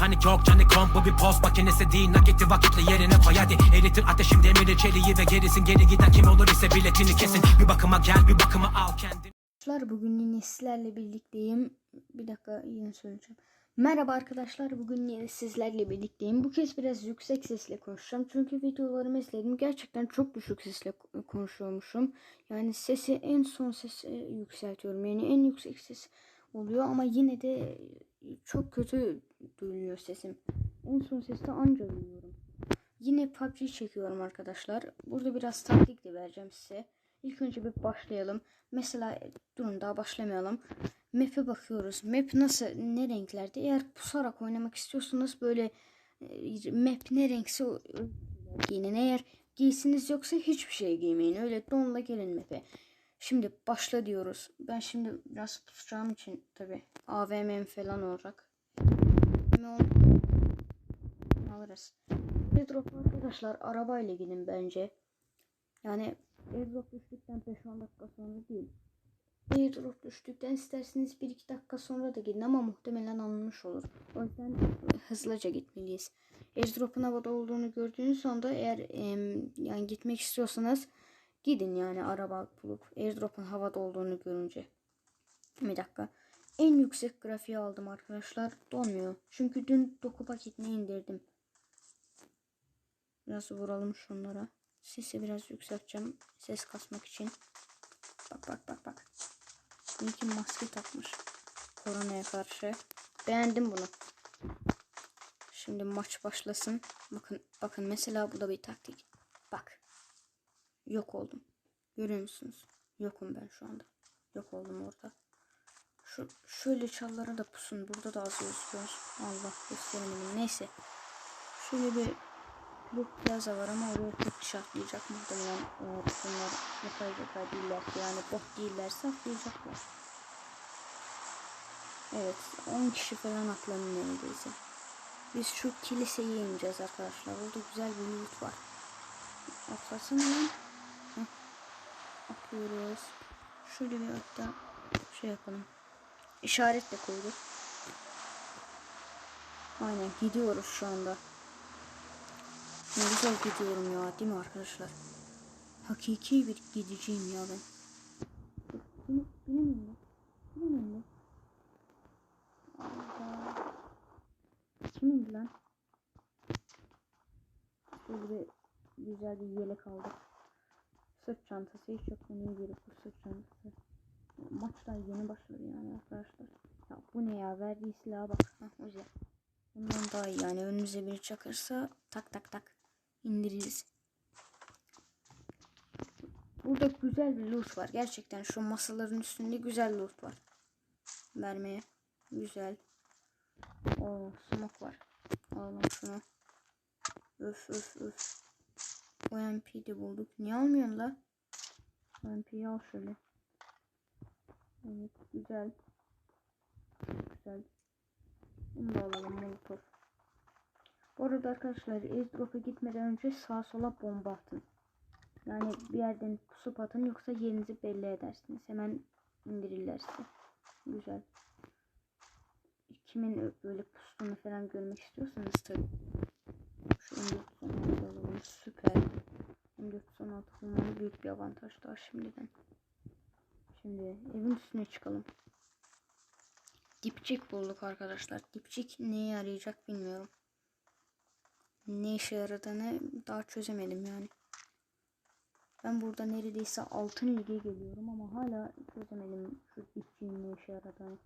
panik yok Canı kom bu bir post makinesi değil Nakiti vakitle yerine koy hadi Eritir ateşim demiri çeliği ve gerisin Geri giden kim olur ise biletini kesin Bir bakıma gel bir bakıma al kendini Arkadaşlar bugün yine sizlerle birlikteyim. Bir dakika yine söyleyeceğim. Merhaba arkadaşlar bugün yine sizlerle birlikteyim. Bu kez biraz yüksek sesle konuşacağım. Çünkü videolarımı izledim. Gerçekten çok düşük sesle ko- konuşuyormuşum. Yani sesi en son sese yükseltiyorum. Yani en yüksek ses oluyor ama yine de çok kötü duyuluyor sesim. En son seste anca duyuyorum. Yine PUBG çekiyorum arkadaşlar. Burada biraz taktik de vereceğim size. İlk önce bir başlayalım. Mesela durun daha başlamayalım. Map'e bakıyoruz. Map nasıl, ne renklerde? Eğer pusarak oynamak istiyorsanız böyle e, map ne renkse giyinin. Eğer giysiniz yoksa hiçbir şey giymeyin. Öyle donla gelin map'e. Şimdi başla diyoruz. Ben şimdi biraz pusacağım için tabi AVM falan olacak. Ne ol- alırız. Airdrop arkadaşlar arabayla gidin bence. Yani airdrop düştükten 5-10 dakika sonra değil. Airdrop düştükten isterseniz 1-2 dakika sonra da gidin ama muhtemelen alınmış olur. O yüzden hızlıca gitmeliyiz. Airdrop'un havada olduğunu gördüğünüz anda eğer em, yani gitmek istiyorsanız gidin yani araba bulup airdrop'un havada olduğunu görünce. Bir dakika. En yüksek grafiği aldım arkadaşlar. Donmuyor. Çünkü dün doku paketini indirdim. Biraz vuralım şunlara. Sesi biraz yükselteceğim. Ses kasmak için. Bak bak bak bak. İyi maske takmış. Koronaya karşı. Beğendim bunu. Şimdi maç başlasın. Bakın bakın mesela bu da bir taktik. Bak. Yok oldum. Görüyor musunuz? Yokum ben şu anda. Yok oldum orada. Şu şöyle çallara da pusun. Burada da az gözüküyor. Allah gösteremedim. Neyse. Şöyle bir bu plaza var ama oraya tek kişi atlayacak muhtemelen eğer bunlar yapay zeka değillerse yani bot değillerse atlayacaklar. Evet 10 kişi falan atlanın neredeyse. Biz şu kiliseyi ineceğiz arkadaşlar. Orada güzel bir loot var. Atlasana lan. Heh. Atlıyoruz. Şöyle bir hatta şey yapalım. İşaret de koyduk. Aynen gidiyoruz şu anda. Ne güzel gidiyorum ya değil mi arkadaşlar? Hakiki bir gideceğim ya ben. Önümde. Benim önümde. Allah. Kim indi lan? Şöyle güzel bir yelek aldık. Sırt çantası hiç yok. Ne gerek bu sırt çantası. Maç daha yeni başladı yani arkadaşlar. Ya bu ne ya verdiği silaha bak. Hah güzel. Bundan daha iyi yani önümüze biri çakırsa tak tak tak indiririz. Burada güzel bir loot var. Gerçekten şu masaların üstünde güzel loot var. Vermeye. Güzel. Oo smoke var. Alalım şunu. Öf öf öf. OMP de bulduk. Niye almıyorsun la? OMP'yi al şöyle. Evet güzel. Güzel. Bunu da alalım molotof. Bu arada arkadaşlar airdrop'a gitmeden önce sağa sola bomba atın. Yani bir yerden pusup atın yoksa yerinizi belli edersiniz. Hemen indirirler size. Güzel. Kimin böyle pustuğunu falan görmek istiyorsanız tabii. Şu M416 alalım. Süper. M416 bulmanın büyük bir avantaj daha şimdiden. Şimdi evin üstüne çıkalım. Dipçik bulduk arkadaşlar. Dipçik neye yarayacak bilmiyorum. Ne işe yaradığını daha çözemedim yani. Ben burada neredeyse altın lige geliyorum ama hala çözemedim şu dipçiğin ne işe yaradığını.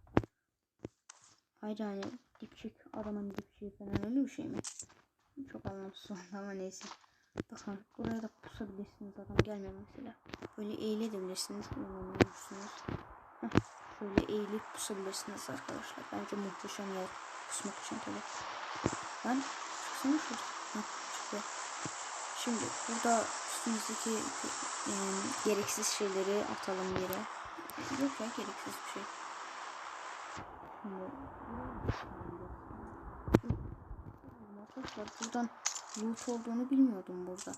Hayır yani dipçik adamın dipçiği falan öyle bir şey mi? Çok anlamsız ama neyse. Bakın buraya da pusabilirsiniz adam gelmiyor mesela. Böyle eğilebilirsiniz. Heh, Şöyle eğilip pusabilirsiniz arkadaşlar. Bence muhteşem yer pusmak için tabi. Ben çıksana şurada. Şimdi burada üstümüzdeki e, gereksiz şeyleri atalım yere. Yok ya gereksiz bir şey. Şimdi Arkadaşlar buradan loot olduğunu bilmiyordum burada.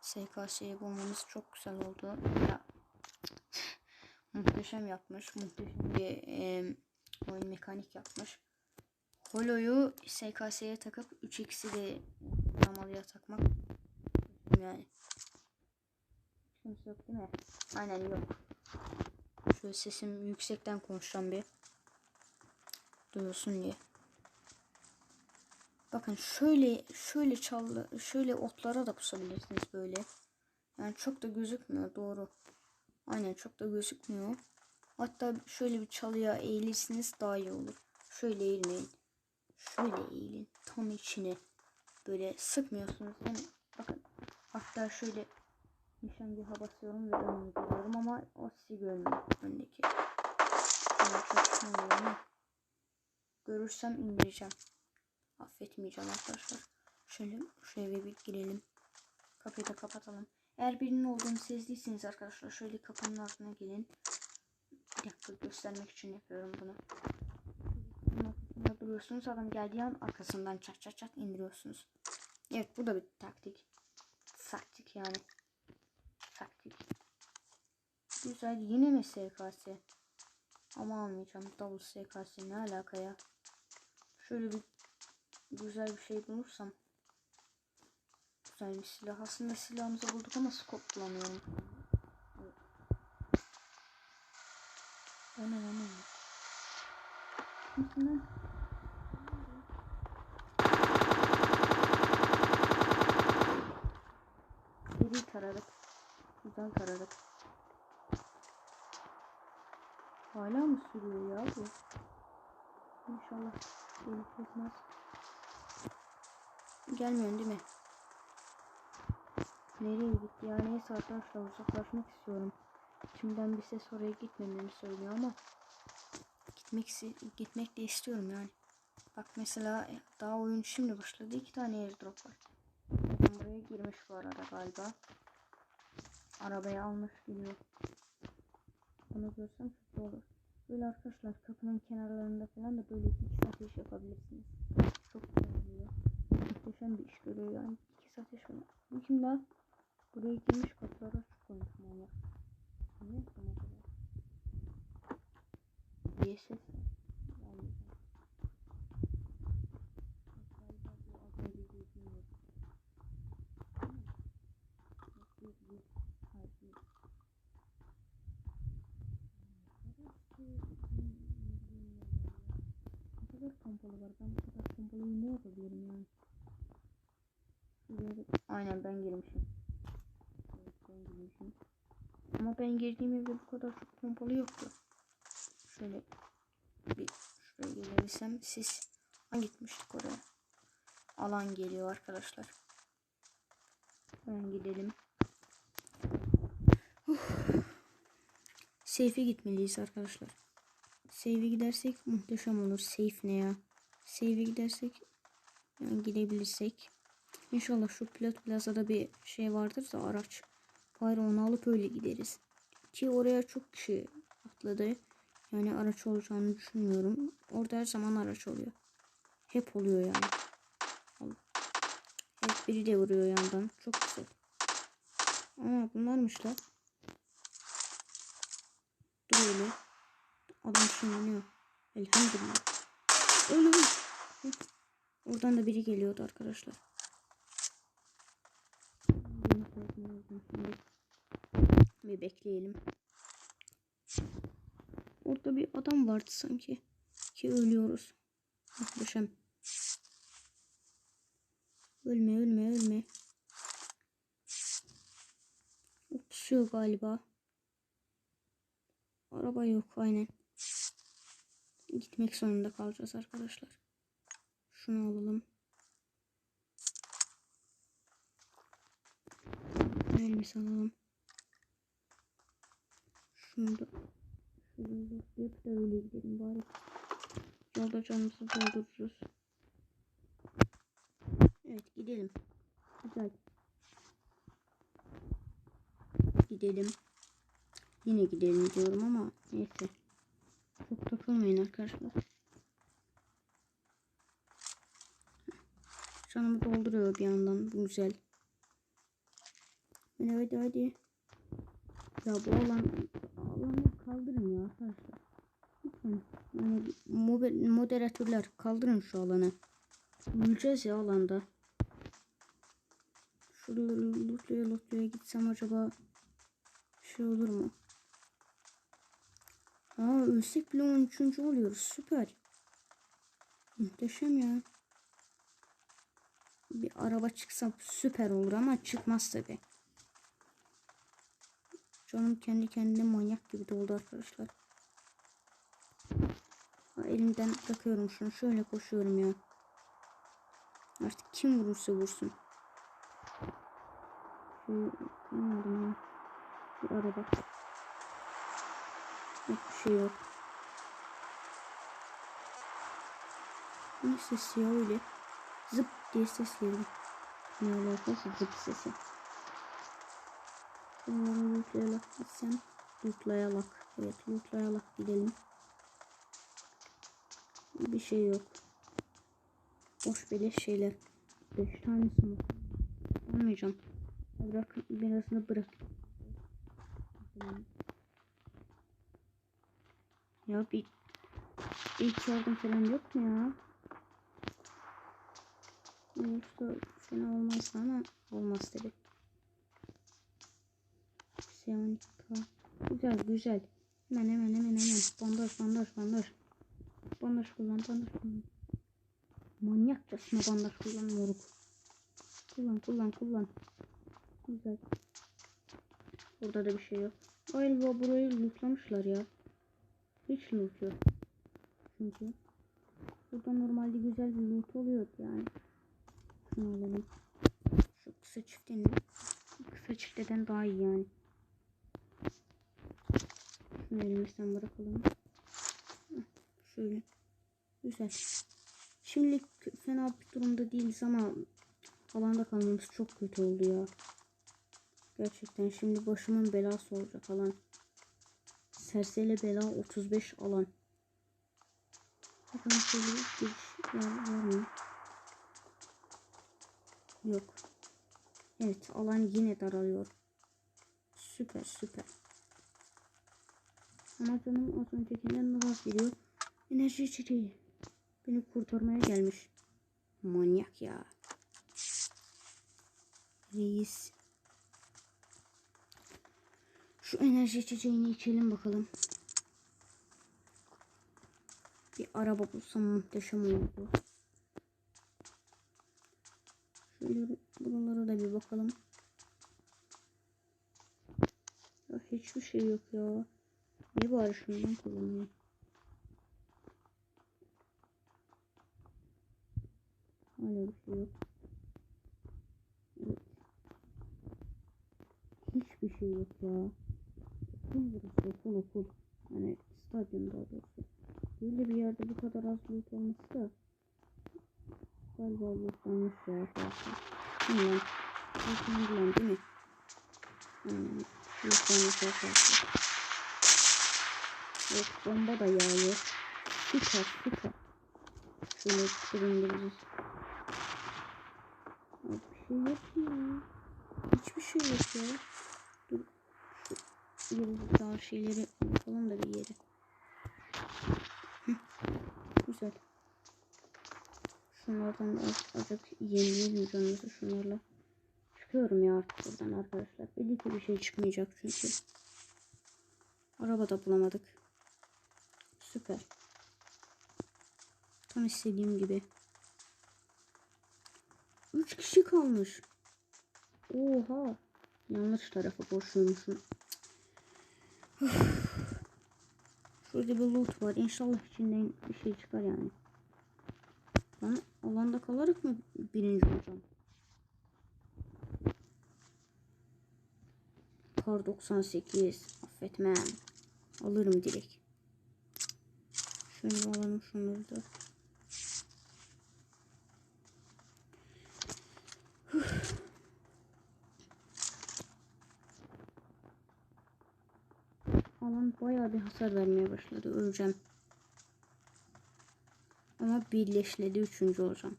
SKS'yi bulmamız çok güzel oldu. Ya muhteşem yapmış. Muhteşem bir e, oyun mekanik yapmış. Holo'yu SKS'ye takıp 3x'i de damalıya takmak yani. Kimse yok değil mi? Aynen yok. Şöyle sesim yüksekten konuşacağım bir. Duyulsun diye. Bakın şöyle şöyle çalı şöyle otlara da pusabilirsiniz böyle. Yani çok da gözükmüyor doğru. Aynen çok da gözükmüyor. Hatta şöyle bir çalıya eğilirsiniz daha iyi olur. Şöyle eğilmeyin. Şöyle eğilin. Tam içine. Böyle sıkmıyorsunuz. Hem bakın. Hatta şöyle nişangah'a basıyorum ve önümü görüyorum ama o sizi görmüyor. Öndeki. Ama. Görürsem indireceğim. Affetmeyeceğim arkadaşlar. Şöyle şöyle bir girelim. Kapıyı da kapatalım. Eğer birinin olduğunu sezdiyseniz arkadaşlar şöyle kapının altına gelin. Bir dakika göstermek için yapıyorum bunu. Duruyorsunuz. Adam geldiği an arkasından çat çat çat indiriyorsunuz. Evet bu da bir taktik. Taktik yani. Taktik. Güzel yine mi SKS? Ama almayacağım. Double SKS ne alaka ya? Şöyle bir güzel bir şey bulursam. Güzel bir silah. Aslında silahımızı bulduk ama scope bulamıyorum. Evet. O ne o ne? Kimsin Taradık. Hala mı sürüyor ya bu? İnşallah beni kesmez. Gelmiyorsun değil mi? Nereye gitti ya? Neyse arkadaşlar uzaklaşmak istiyorum. Şimdiden bir ses oraya gitmememi söylüyor ama gitmek gitmek de istiyorum yani. Bak mesela daha oyun şimdi başladı. iki tane airdrop var. Buraya girmiş bu arada galiba. Arabayı almış gidiyor. Bunu görsem çok iyi olur. Böyle arkadaşlar kapının kenarlarında falan da böyle iki ateş yapabilirsiniz. Çok güzel oluyor. Muhteşem bir iş görüyor yani. İki ateş falan. Bu kim daha? Buraya girmiş kapıları açık koymuşum ama. Ne yapayım acaba? Bir ses var. Yani, galiba bu adam bir bilmiyorum. Bir, bir, hayır, bir. Ne kadar pompalı var. Ben bu kadar pompalıyı Şuraya da- Aynen ben girmişim. Evet ben girmişim. Ama ben girdiğim evde bu kadar çok pompalı yoktu. Şöyle bir şuraya gelebilsem siz hangi gitmiştik oraya? Alan geliyor arkadaşlar. Ben gidelim. Safe'e gitmeliyiz arkadaşlar. Safe'e gidersek muhteşem olur. Safe ne ya? Safe'e gidersek yani gidebilirsek. İnşallah şu pilot plazada bir şey vardır da araç. Bari onu alıp öyle gideriz. Ki oraya çok kişi atladı. Yani araç olacağını düşünmüyorum. Orada her zaman araç oluyor. Hep oluyor yani. Hep biri de vuruyor yandan. Çok güzel. Aa bunlarmış la. Dur öyle. Adam şınlanıyor. Elhamdülillah. Öyle mi? Hı. Oradan da biri geliyordu arkadaşlar. Bir bekleyelim. Orada bir adam vardı sanki. Ki ölüyoruz. Muhteşem. Ölme ölme ölme. O Pusuyor galiba. Araba yok aynen. Gitmek zorunda kalacağız arkadaşlar. Şunu alalım. Elbise alalım. Şunu da zıplayıp da öyle gidelim bari. Yolda canımızı doldururuz. Evet gidelim. Güzel. Gidelim. Yine gidelim diyorum ama neyse. Çok takılmayın arkadaşlar. Canımı dolduruyor bir yandan. Güzel. Hadi hadi hadi. Ya bu alan alanı kaldırın ya arkadaşlar. Lütfen. Yani moderatörler kaldırın şu alanı. Öleceğiz ya alanda. Şuraları lootluya lootluya gitsem acaba şey olur mu? Aa ölsek bile 13. oluyoruz. Süper. Muhteşem ya. Bir araba çıksa süper olur ama çıkmaz tabi. Canım kendi kendine manyak gibi doldu arkadaşlar. Elimden bırakıyorum şunu. Şöyle koşuyorum ya. Artık kim vurursa vursun. Şu. Bir araba. Yok bir şey yok. Ne sesi ya öyle? Zıp diye ses geldi. Ne alakası zıp sesi. Şunları lootlayarak gitsem. Lootlayarak. Evet lootlayarak gidelim. Bir şey yok. Boş beleş şeyler. 5 tane smoke. Almayacağım. Bırak, birazını bırak. Ya bir ilk yardım falan yok mu ya? Yoksa fena olmaz ama olmaz tabi. Seyanika. Güzel güzel. Hemen hemen hemen hemen. Bandaj bandaj bandaj. Bandaj kullan bandaj kullan. Manyakçasına bandaj kullan moruk. Kullan kullan kullan. Güzel. Burada da bir şey yok. Galiba burayı lootlamışlar ya. Hiç loot yok. Çünkü burada normalde güzel bir loot oluyor yani. Şunu alalım. Şu kısa çiftenin kısa çifteden daha iyi yani. Şunu elimizden bırakalım. Şöyle. Güzel. Şimdilik fena bir durumda değiliz ama alanda kalmamız çok kötü oldu ya. Gerçekten şimdi başımın belası olacak alan. Sersele bela 35 alan. Bakalım şöyle giriş yer var mı? Yok. Evet alan yine daralıyor. Süper süper. Ama canım az öncekinden daha geliyor. Enerji içeceği. Beni kurtarmaya gelmiş. Manyak ya. Reis. Şu enerji içeceğini içelim bakalım. Bir araba bulsam muhteşem olurdu. Buralara da bir bakalım. Ya hiçbir şey yok ya. Ne bari şundan kullanayım. Hala bir şey yok. Evet. Hiçbir şey yok ya. Okul burası okul okul. Hani stadyum daha doğrusu. Böyle bir yerde bu kadar az loot olması da galiba lootlanmış ya arkadaşlar. Bilmiyorum. Lootlandılar değil mi? Hmm. Lootlanmış arkadaşlar. Yok bomba da yağıyor. Süper süper. Şöyle süründüreceğiz. Abi bir şey yok ya. Hiçbir şey yok ya. Dur. Şu yıldız şeyleri yapalım da bir yere. Güzel. Şunlardan az, azıcık yenileyelim canımızı şunlarla. Çıkıyorum ya artık buradan arkadaşlar. Belli ki bir şey çıkmayacak çünkü. Araba da bulamadık. Süper. Tam istediğim gibi. Üç kişi kalmış. Oha. Yanlış tarafa koşuyormuşum. Şurada bir loot var. İnşallah içinden bir şey çıkar yani. Ben alanda kalarak mı birinci olacağım? Kar 98. Affetmem. Alırım direkt. Şöyle alalım şunları da. Alan bayağı bir hasar vermeye başladı. Öleceğim. Ama birleşledi. Üçüncü olacağım.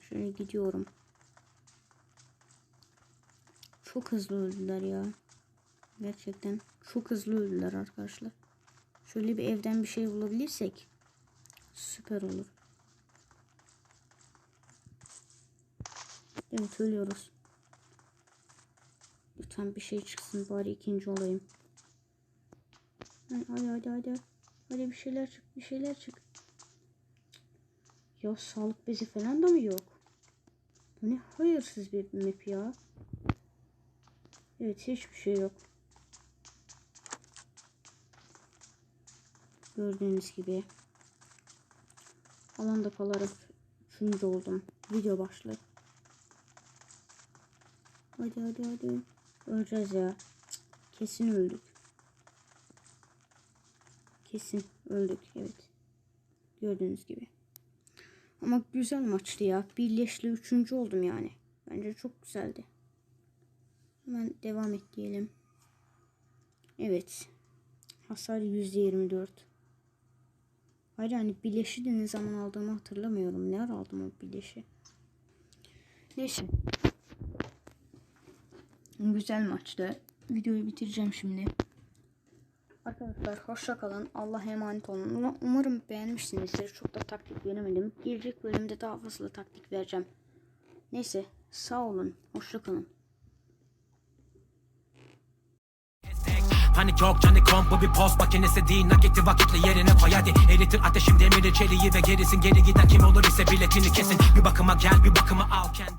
Şöyle gidiyorum. Çok hızlı öldüler ya. Gerçekten çok hızlı öldüler arkadaşlar. Şöyle bir evden bir şey bulabilirsek süper olur. Evet ölüyoruz. Lütfen bir şey çıksın bari ikinci olayım. Hadi hadi hadi hadi. Bir şeyler çık bir şeyler çık. Ya sağlık bezi falan da mı yok? Bu ne hayırsız bir map ya. Evet hiçbir şey yok. Gördüğünüz gibi. Alanda kalarak üçüncü oldum. Video başladı. Hadi hadi hadi. Öleceğiz ya. Kesin öldük. Kesin öldük evet. Gördüğünüz gibi. Ama güzel maçtı ya. Birleşli üçüncü oldum yani. Bence çok güzeldi. Hemen devam et diyelim. Evet. Hasar %24. Hayır hani bileşi de ne zaman aldığımı hatırlamıyorum. Ne ara aldım o bileşi. Neyse. Güzel maçtı. Videoyu bitireceğim şimdi. Arkadaşlar hoşça kalın. Allah'a emanet olun. Uma- Umarım beğenmişsinizdir. Çok da taktik veremedim. Gelecek bölümde daha fazla taktik vereceğim. Neyse sağ olun. Hoşça kalın. Panik canı komp bir post makinesi değil Nakiti vakitle yerine koy hadi Eritir ateşim demiri çeliği ve gerisin Geri giden kim olur ise biletini kesin Bir bakıma gel bir bakıma al kendi